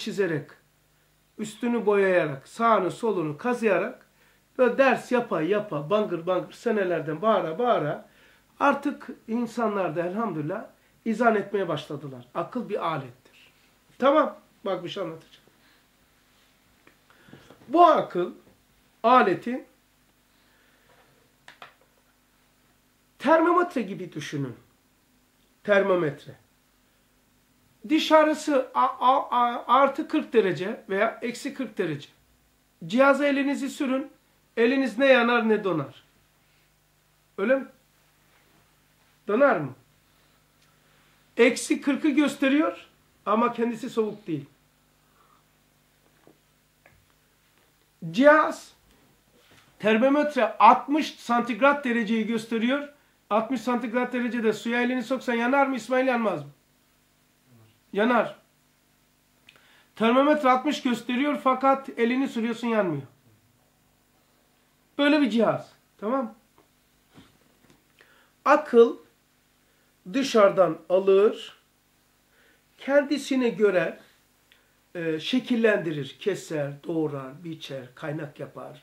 çizerek, üstünü boyayarak, sağını solunu kazıyarak böyle ders yapa yapa, bangır bangır senelerden bağıra bağıra artık insanlar da elhamdülillah izan etmeye başladılar. Akıl bir alettir. Tamam, bak bir şey anlatacağım. Bu akıl aleti termometre gibi düşünün. Termometre. Dışarısı artı 40 derece veya eksi 40 derece. Cihaza elinizi sürün. Eliniz ne yanar ne donar. Öyle mi? Donar mı? Eksi 40'ı gösteriyor ama kendisi soğuk değil. Cihaz termometre 60 santigrat dereceyi gösteriyor. 60 santigrat derecede suya elini soksan yanar mı İsmail yanmaz mı? Yanar. Termometre 60 gösteriyor fakat elini sürüyorsun yanmıyor. Böyle bir cihaz. Tamam Akıl dışarıdan alır, kendisine göre e, şekillendirir, keser, doğrar, biçer, kaynak yapar,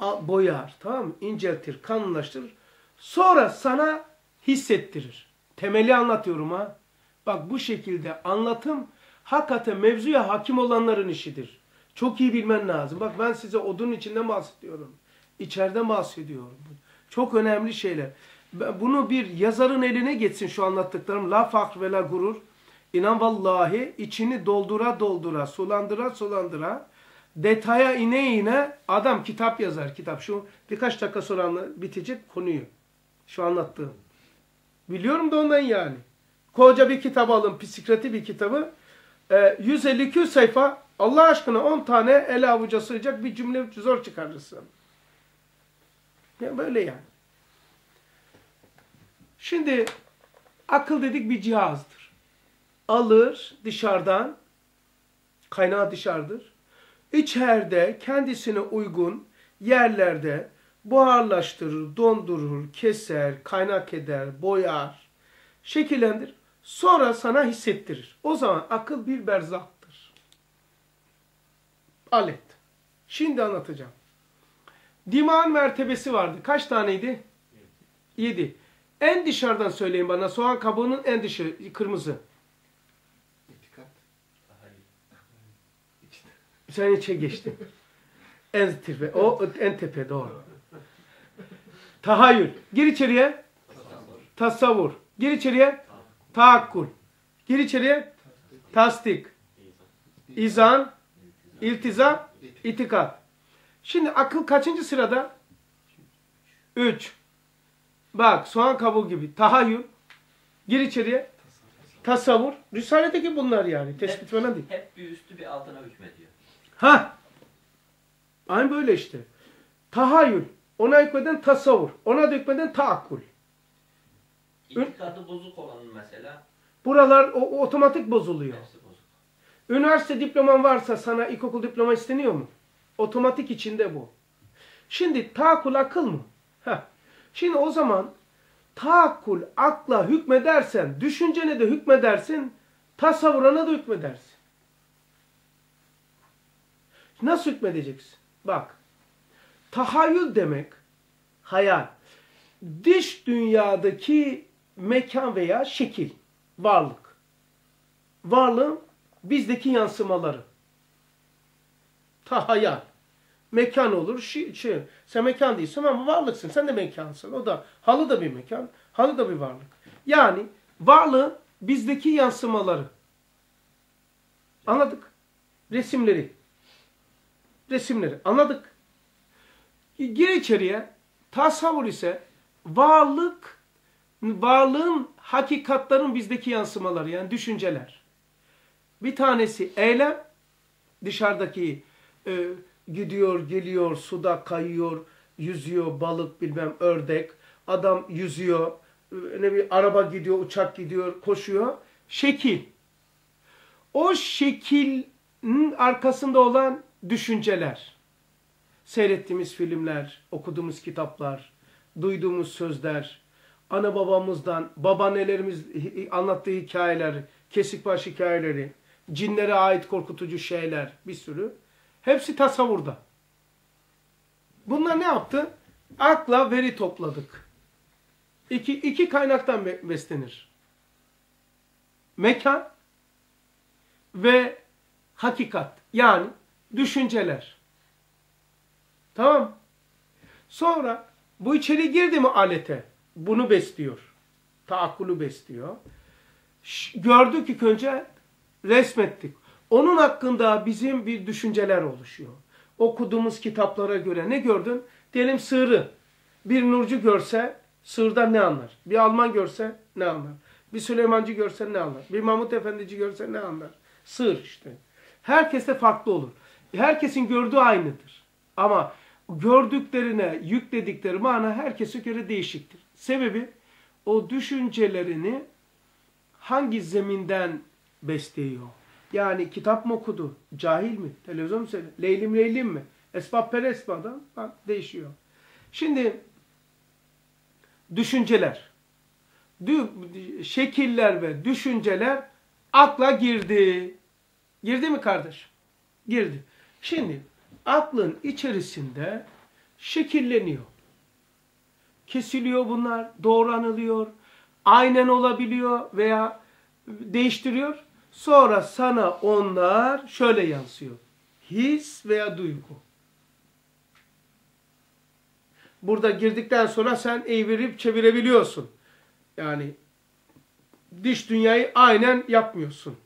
boyar, tamam mı? İnceltir, kanlılaştırır. Sonra sana hissettirir. Temeli anlatıyorum ha. Bak bu şekilde anlatım hakikaten mevzuya hakim olanların işidir. Çok iyi bilmen lazım. Bak ben size odun içinde bahsediyorum. İçeride bahsediyorum. Çok önemli şeyler. Bunu bir yazarın eline geçsin şu anlattıklarım. La fakr ve la gurur. İnan vallahi içini doldura doldura, sulandıra sulandıra, detaya ine ine adam kitap yazar. Kitap şu birkaç dakika sonra bitecek konuyu. Şu anlattığım. Biliyorum da ondan yani. Koca bir kitap alın, psikiatri bir kitabı. E, 150-200 sayfa Allah aşkına 10 tane el avuca sığacak bir cümle zor çıkarırsın. Yani böyle yani. Şimdi akıl dedik bir cihazdır. Alır dışarıdan, kaynağı dışarıdır. İçeride kendisine uygun yerlerde buharlaştırır, dondurur, keser, kaynak eder, boyar, şekillendir. Sonra sana hissettirir. O zaman akıl bir berzaktır. Alet. Şimdi anlatacağım. Dimağın mertebesi vardı. Kaç taneydi? Yedi. En dışarıdan söyleyin bana. Soğan kabuğunun en dışı kırmızı. Sen içe geçtin. en tepe. O en tepe doğru. Tahayyül. Gir içeriye. Tasavvur. Tasavvur. Gir içeriye. Taakkul. Gir içeriye. Tasdik. İzan. İltiza. İtikat. Şimdi akıl kaçıncı sırada? Üç. Bak soğan kabuğu gibi. Tahayyül. Gir içeriye. Tasavvur. Risale'deki bunlar yani. Tespit falan değil. Hep bir üstü bir altına hükmediyor. Ha. Aynı böyle işte. Tahayyül. Ona hükmeden tasavvur. Ona hükmeden taakkul. İtikadı bozuk olanın mesela. Buralar o, otomatik bozuluyor. Üniversite diploman varsa sana ilkokul diploma isteniyor mu? Otomatik içinde bu. Şimdi taakkul akıl mı? Heh. Şimdi o zaman taakkul akla hükmedersen, düşüncene de hükmedersin, tasavvurana da hükmedersin. Nasıl hükmedeceksin? Bak, tahayyül demek hayal. Dış dünyadaki mekan veya şekil, varlık. Varlığın bizdeki yansımaları. Tahayyal mekan olur. Şi, şey, sen mekan değilsin ama varlıksın. Sen de mekansın. O da halı da bir mekan. Halı da bir varlık. Yani varlığın bizdeki yansımaları. Anladık. Resimleri. Resimleri. Anladık. Gir içeriye. Tasavvur ise varlık, varlığın hakikatların bizdeki yansımaları. Yani düşünceler. Bir tanesi eylem, dışarıdaki e, Gidiyor, geliyor, suda kayıyor, yüzüyor, balık bilmem ördek. Adam yüzüyor, ne bir araba gidiyor, uçak gidiyor, koşuyor. Şekil. O şekilin arkasında olan düşünceler. Seyrettiğimiz filmler, okuduğumuz kitaplar, duyduğumuz sözler, ana babamızdan, babaannelerimiz anlattığı hikayeler, kesik baş hikayeleri, cinlere ait korkutucu şeyler bir sürü. Hepsi tasavvurda. Bunlar ne yaptı? Akla veri topladık. İki, iki kaynaktan be- beslenir. Mekan ve hakikat. Yani düşünceler. Tamam. Sonra bu içeri girdi mi alete? Bunu besliyor. Taakkulu besliyor. Gördük ilk önce resmettik. Onun hakkında bizim bir düşünceler oluşuyor. Okuduğumuz kitaplara göre ne gördün? Diyelim sığırı. Bir Nurcu görse sığırdan ne anlar? Bir Alman görse ne anlar? Bir Süleymancı görse ne anlar? Bir Mahmut Efendici görse ne anlar? Sığır işte. Herkes de farklı olur. Herkesin gördüğü aynıdır. Ama gördüklerine yükledikleri mana herkese göre değişiktir. Sebebi o düşüncelerini hangi zeminden besliyor? Yani kitap mı okudu? Cahil mi? Televizyon mu seyrediyor? Leylim leylim mi? Esbab adam? Bak değişiyor. Şimdi düşünceler, dü- şekiller ve düşünceler akla girdi. Girdi mi kardeş? Girdi. Şimdi aklın içerisinde şekilleniyor. Kesiliyor bunlar, doğranılıyor, aynen olabiliyor veya değiştiriyor. Sonra sana onlar şöyle yansıyor. His veya duygu. Burada girdikten sonra sen evirip çevirebiliyorsun. Yani dış dünyayı aynen yapmıyorsun.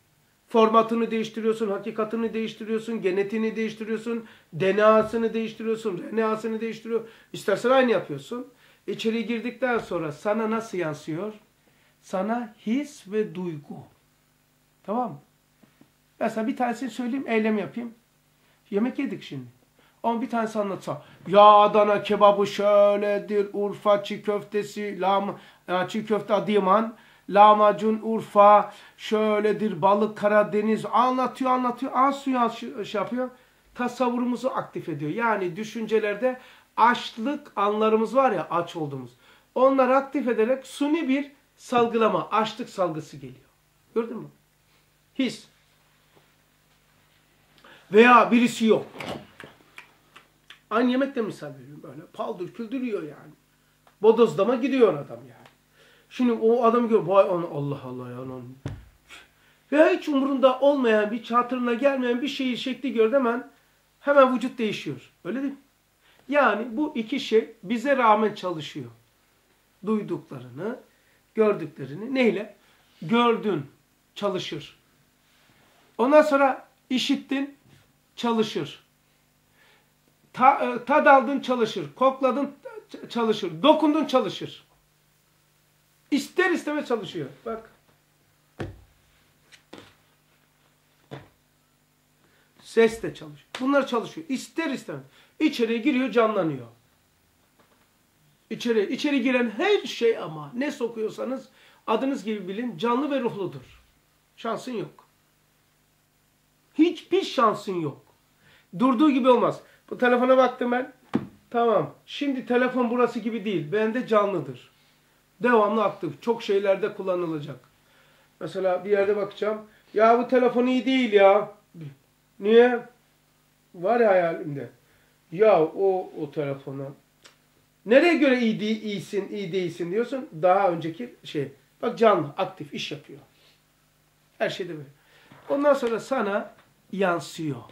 Formatını değiştiriyorsun, hakikatini değiştiriyorsun, genetiğini değiştiriyorsun, DNA'sını değiştiriyorsun, RNA'sını değiştiriyor. İstersen aynı yapıyorsun. İçeri girdikten sonra sana nasıl yansıyor? Sana his ve duygu. Tamam mı? Sana bir tanesini söyleyeyim, eylem yapayım. Yemek yedik şimdi. Ama bir tanesi anlatsa. Ya Adana kebabı şöyledir, Urfa çiğ köftesi, lam, ya çiğ köfte Adıyaman, lahmacun Urfa, şöyledir, balık Karadeniz anlatıyor anlatıyor. Az suyu şey şey yapıyor. Tasavvurumuzu aktif ediyor. Yani düşüncelerde açlık anlarımız var ya aç olduğumuz. Onları aktif ederek suni bir salgılama, açlık salgısı geliyor. Gördün mü? His. Veya birisi yok. Aynı yemekte misal veriyorum böyle. Paldır küldürüyor yani. Bodozlama gidiyor adam yani. Şimdi o adam gör, vay Allah Allah ya. Lan. Ve hiç umurunda olmayan bir çatırına gelmeyen bir şeyi şekli gördü hemen hemen vücut değişiyor. Öyle değil mi? Yani bu iki şey bize rağmen çalışıyor. Duyduklarını, gördüklerini neyle? Gördün, çalışır. Ondan sonra işittin, çalışır. Ta, e, tad aldın, çalışır. Kokladın, çalışır. Dokundun, çalışır. İster isteme çalışıyor. Bak. Ses de çalışıyor. Bunlar çalışıyor. İster istemez. İçeriye giriyor, canlanıyor. İçeri, içeri giren her şey ama ne sokuyorsanız adınız gibi bilin canlı ve ruhludur. Şansın yok. Hiçbir şansın yok. Durduğu gibi olmaz. Bu telefona baktım ben. Tamam. Şimdi telefon burası gibi değil. Bende canlıdır. Devamlı aktif. Çok şeylerde kullanılacak. Mesela bir yerde bakacağım. Ya bu telefon iyi değil ya. Niye? Var ya hayalimde. Ya o o telefona. Nereye göre iyi değil, iyisin, iyi değilsin diyorsun. Daha önceki şey. Bak canlı, aktif, iş yapıyor. Her şeyde böyle. Ondan sonra sana yansıyor.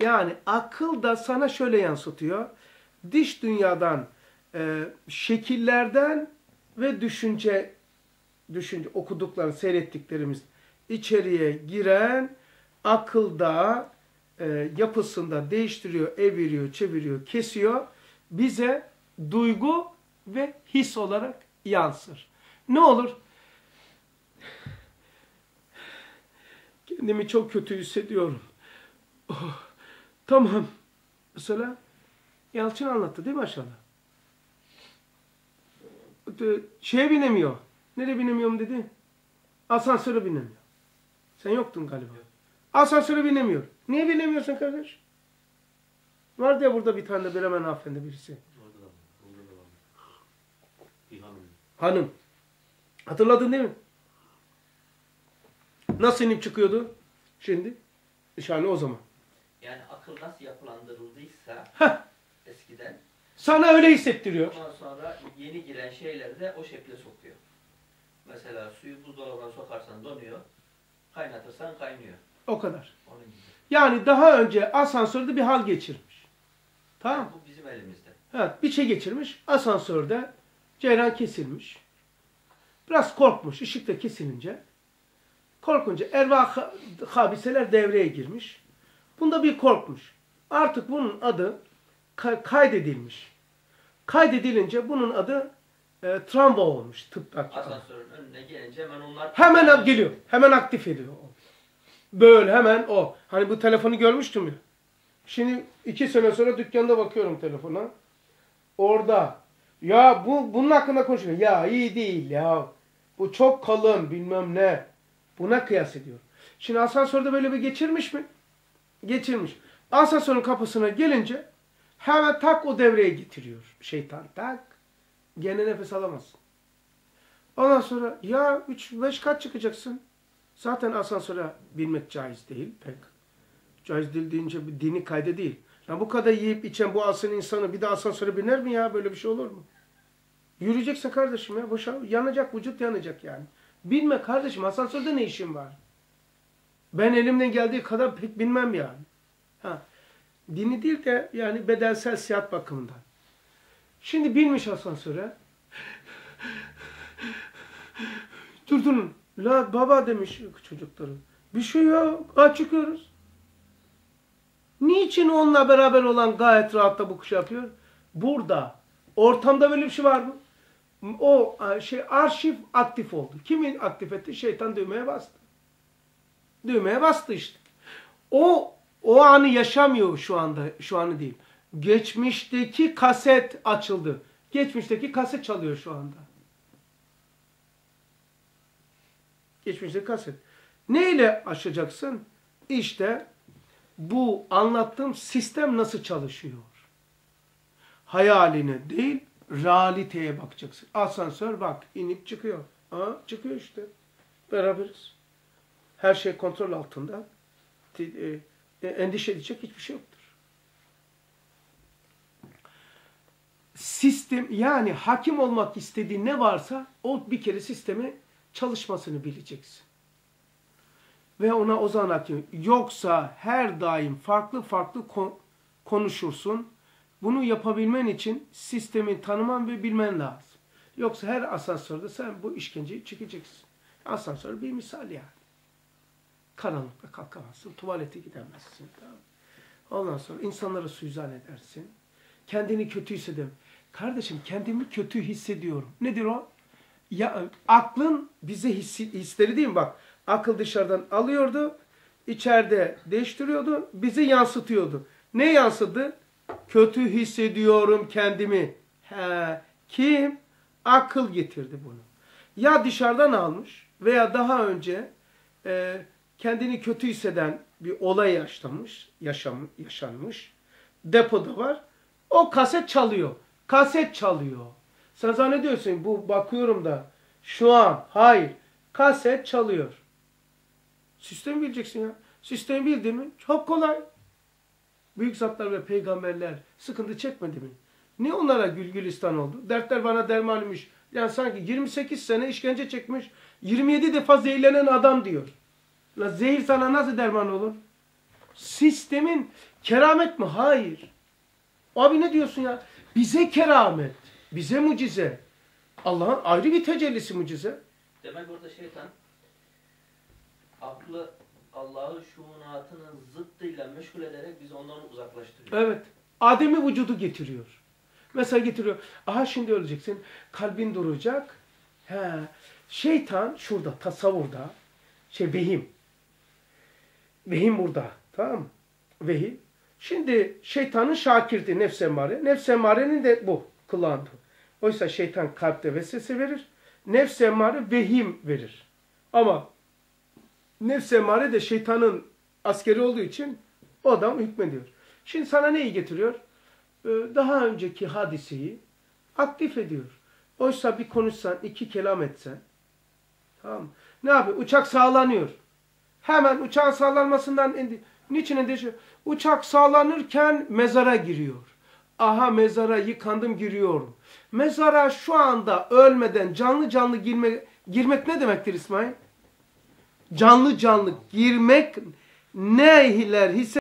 Yani akıl da sana şöyle yansıtıyor. Dış dünyadan, e, şekillerden ve düşünce, düşünce okudukları, seyrettiklerimiz içeriye giren akılda, e, yapısında değiştiriyor, eviriyor, çeviriyor, kesiyor. Bize duygu ve his olarak yansır. Ne olur? Kendimi çok kötü hissediyorum. Oh, tamam. Mesela Yalçın anlattı değil mi aşağıda? Şeye binemiyor. Nereye binemiyorum dedi? Asansöre binemiyor. Sen yoktun galiba. Asansöre binemiyor. Niye binemiyorsun kardeş? Vardı ya burada bir tane de Bremen hanımefendi birisi. Orada da var. Orada da var. Bir hanım. Hanım. Hatırladın değil mi? Nasıl inip çıkıyordu? Şimdi yani o zaman. Yani akıl nasıl yapılandırıldıysa Heh. eskiden Sana öyle hissettiriyor. ondan sonra yeni giren şeyleri de o şekilde sokuyor. Mesela suyu buzdolabına sokarsan donuyor, kaynatırsan kaynıyor. O kadar. Onun gibi. Yani daha önce asansörde bir hal geçirmiş. Tamam mı? Bu bizim elimizde. Evet, bir şey geçirmiş. Asansörde ceyran kesilmiş. Biraz korkmuş ışık da kesilince. Korkunca ervah habiseler devreye girmiş. Bunda bir korkmuş. Artık bunun adı ka- kaydedilmiş. Kaydedilince bunun adı e, travma olmuş adı. Asansörün önüne gelince hemen onlar... Hemen geliyor. Hemen aktif ediyor. Böyle hemen o. Hani bu telefonu görmüştüm ya. Şimdi iki sene sonra dükkanda bakıyorum telefona. Orada. Ya bu bunun hakkında konuşuyor. Ya iyi değil ya. Bu çok kalın bilmem ne. Buna kıyas ediyor. Şimdi asansörde böyle bir geçirmiş mi? Geçirmiş. Asansörün kapısına gelince hemen tak o devreye getiriyor. Şeytan tak. Gene nefes alamazsın. Ondan sonra ya 3-5 kat çıkacaksın. Zaten asansöre binmek caiz değil pek. Caiz değil deyince bir dini kaydı değil. Ya bu kadar yiyip içen bu asıl insanı bir de asansöre biner mi ya? Böyle bir şey olur mu? Yürüyecekse kardeşim ya boşa yanacak vücut yanacak yani. Binme kardeşim asansörde ne işin var? Ben elimden geldiği kadar pek bilmem yani. Ha. Dini değil de yani bedensel sihat bakımından. Şimdi binmiş asansöre. Durdurun. La baba demiş çocukları. Bir şey yok. Aç. Niçin onunla beraber olan gayet rahatta bu kuş yapıyor? Burada. Ortamda böyle bir şey var mı? O şey arşiv aktif oldu. Kimi aktif etti? Şeytan düğmeye bastı. Düğmeye bastı işte. O o anı yaşamıyor şu anda. Şu anı değil. Geçmişteki kaset açıldı. Geçmişteki kaset çalıyor şu anda. Geçmişteki kaset. Neyle aşacaksın? İşte bu anlattığım sistem nasıl çalışıyor? Hayaline değil, realiteye bakacaksın. Asansör bak, inip çıkıyor. Aa, çıkıyor işte. Beraberiz. Her şey kontrol altında. E, endişe edecek hiçbir şey yoktur. Sistem yani hakim olmak istediğin ne varsa o bir kere sistemi çalışmasını bileceksin. Ve ona o zaman hakim. Yoksa her daim farklı farklı konuşursun. Bunu yapabilmen için sistemi tanıman ve bilmen lazım. Yoksa her asansörde sen bu işkenceyi çekeceksin. Asansör bir misal yani. Karanlıkta kalkamazsın, tuvalete gidemezsin. Tamam. Ondan sonra insanlara suizan edersin. Kendini kötü hissederim. Kardeşim kendimi kötü hissediyorum. Nedir o? Ya aklın bize hissi, hisleri değil mi? Bak akıl dışarıdan alıyordu, içeride değiştiriyordu, bizi yansıtıyordu. Ne yansıdı? Kötü hissediyorum kendimi. He, kim? Akıl getirdi bunu. Ya dışarıdan almış veya daha önce e, kendini kötü hisseden bir olay yaşamış, yaşam, yaşanmış. Depoda var. O kaset çalıyor. Kaset çalıyor. Sen zannediyorsun bu bakıyorum da şu an hayır. Kaset çalıyor. Sistemi bileceksin ya. Sistemi bildin mi? Çok kolay. Büyük zatlar ve peygamberler sıkıntı çekmedi mi? Ne onlara gül gülistan oldu? Dertler bana dermanıymış. Yani sanki 28 sene işkence çekmiş. 27 defa zehirlenen adam diyor. La zehir sana nasıl derman olur? Sistemin keramet mi? Hayır. Abi ne diyorsun ya? Bize keramet. Bize mucize. Allah'ın ayrı bir tecellisi mucize. Demek burada şeytan aklı Allah'ın şuunatının zıttıyla meşgul ederek bizi ondan uzaklaştırıyor. Evet. Adem'i vücudu getiriyor. Mesela getiriyor. Aha şimdi öleceksin. Kalbin duracak. He. Şeytan şurada tasavvurda şey vehim. Vehim burada. Tamam mı? Vehim. Şimdi şeytanın şakirdi nefs emmare. Nefs emmarenin de bu kullandı. Oysa şeytan kalpte vesvese verir. Nefs emmare vehim verir. Ama nefs emmare de şeytanın askeri olduğu için o adam hükmediyor. Şimdi sana neyi getiriyor? Ee, daha önceki hadiseyi aktif ediyor. Oysa bir konuşsan, iki kelam etsen, tamam Ne yapıyor? Uçak sağlanıyor. Hemen uçağın sallanmasından indi. Niçin endişe? Uçak sallanırken mezara giriyor. Aha mezara yıkandım giriyorum. Mezara şu anda ölmeden canlı canlı girmek, girmek ne demektir İsmail? Canlı canlı girmek neyhiler hisse